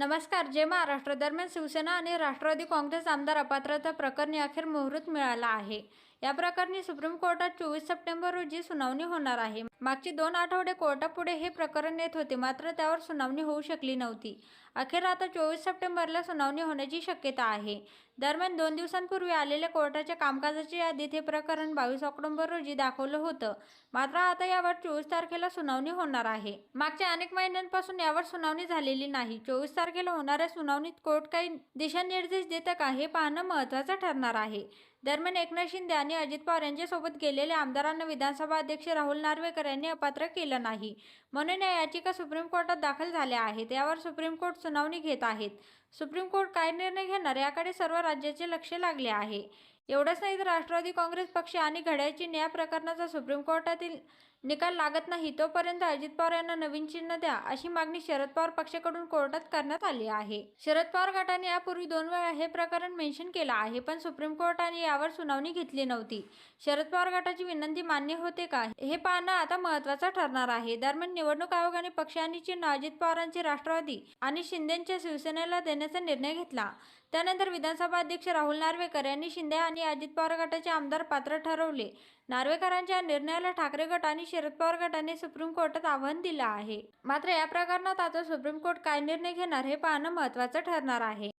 नमस्कार जे महाराष्ट्र दरम्यान शिवसेना आणि राष्ट्रवादी काँग्रेस आमदार अपात्रता प्रकरणी अखेर मुहूर्त मिळाला आहे. या प्रकरणी सुप्रीम कोर्टात चोवीस सप्टेंबर रोजी सुनावणी होणार आहे. मागचे दोन आठवडे कोर्टापुढे हे प्रकरण येत होते मात्र त्यावर सुनावणी होऊ शकली नव्हती. अखेर आता चोवीस सप्टेंबरला सुनावणी होण्याची शक्यता आहे. दरम्यान दोन दिवसांपूर्वी आलेल्या कोर्टाच्या कामकाजाच्या यादीत हे प्रकरण बावीस ऑक्टोबर रोजी दाखवलं होतं. मात्र आता यावर चोवीस तारखेला सुनावणी होणार आहे. मागच्या अनेक महिन्यांपासून यावर सुनावणी झालेली नाही. चोवीस तारखेला होणाऱ्या सुनावणीत कोर्ट काही दिशानिर्देश देतं का हे पाहणं महत्त्वाचं ठरणार आहे. दरम्यान एकनाथ शिंदे आणि अजित पवार यांच्यासोबत गेलेल्या आमदारांना विधानसभा अध्यक्ष राहुल नार्वेकर यांनी अपात्र केलं नाही. म्हणून या याचिका सुप्रीम कोर्टात दाखल झाल्या आहेत. यावर सुप्रीम कोर्ट सुनावणी घेत आहेत. सुप्रीम कोर्ट काय निर्णय घेणार याकडे सर्व राज्याचे लक्ष लागले आहे. एवढंच नाही तर राष्ट्रवादी काँग्रेस पक्ष आणि घड्याळची न्याय प्रकरणाचा सुप्रीम कोर्टातील निकाल लागत नाही तोपर्यंत अजित पवार यांना नवीन चिन्ह द्या अशी मागणी शरद पवार पक्षाकडून कोर्टात करण्यात आली आहे. शरद पवार गटाने यापूर्वी दोन वेळा हे प्रकरण मेन्शन केलं आहे पण सुप्रीम कोर्टाने यावर सुनावणी घेतली नव्हती. शरद पवार गटाची विनंती मान्य होते का? हे पाहणं आता महत्वाचं ठरणार आहे. दरम्यान निवडणूक आयोगाने पक्ष आणि चिन्ह अजित पवारांचे राष्ट्रवादी आणि शिंदेच्या शिवसेनेला देण्याचा निर्णय घेतला. त्यानंतर विधानसभा अध्यक्ष राहुल नार्वेकर यांनी शिंदे आणि अजित पवार गटाचे आमदार पात्र ठरवले. नार्वेकरांच्या निर्णयाला ठाकरे गट आणि शरद पवार गटाने सुप्रीम कोर्टात आव्हान दिलं आहे. मात्र या प्रकरणात आता सुप्रीम कोर्ट काय निर्णय घेणार हे पाहणं महत्त्वाचं ठरणार आहे.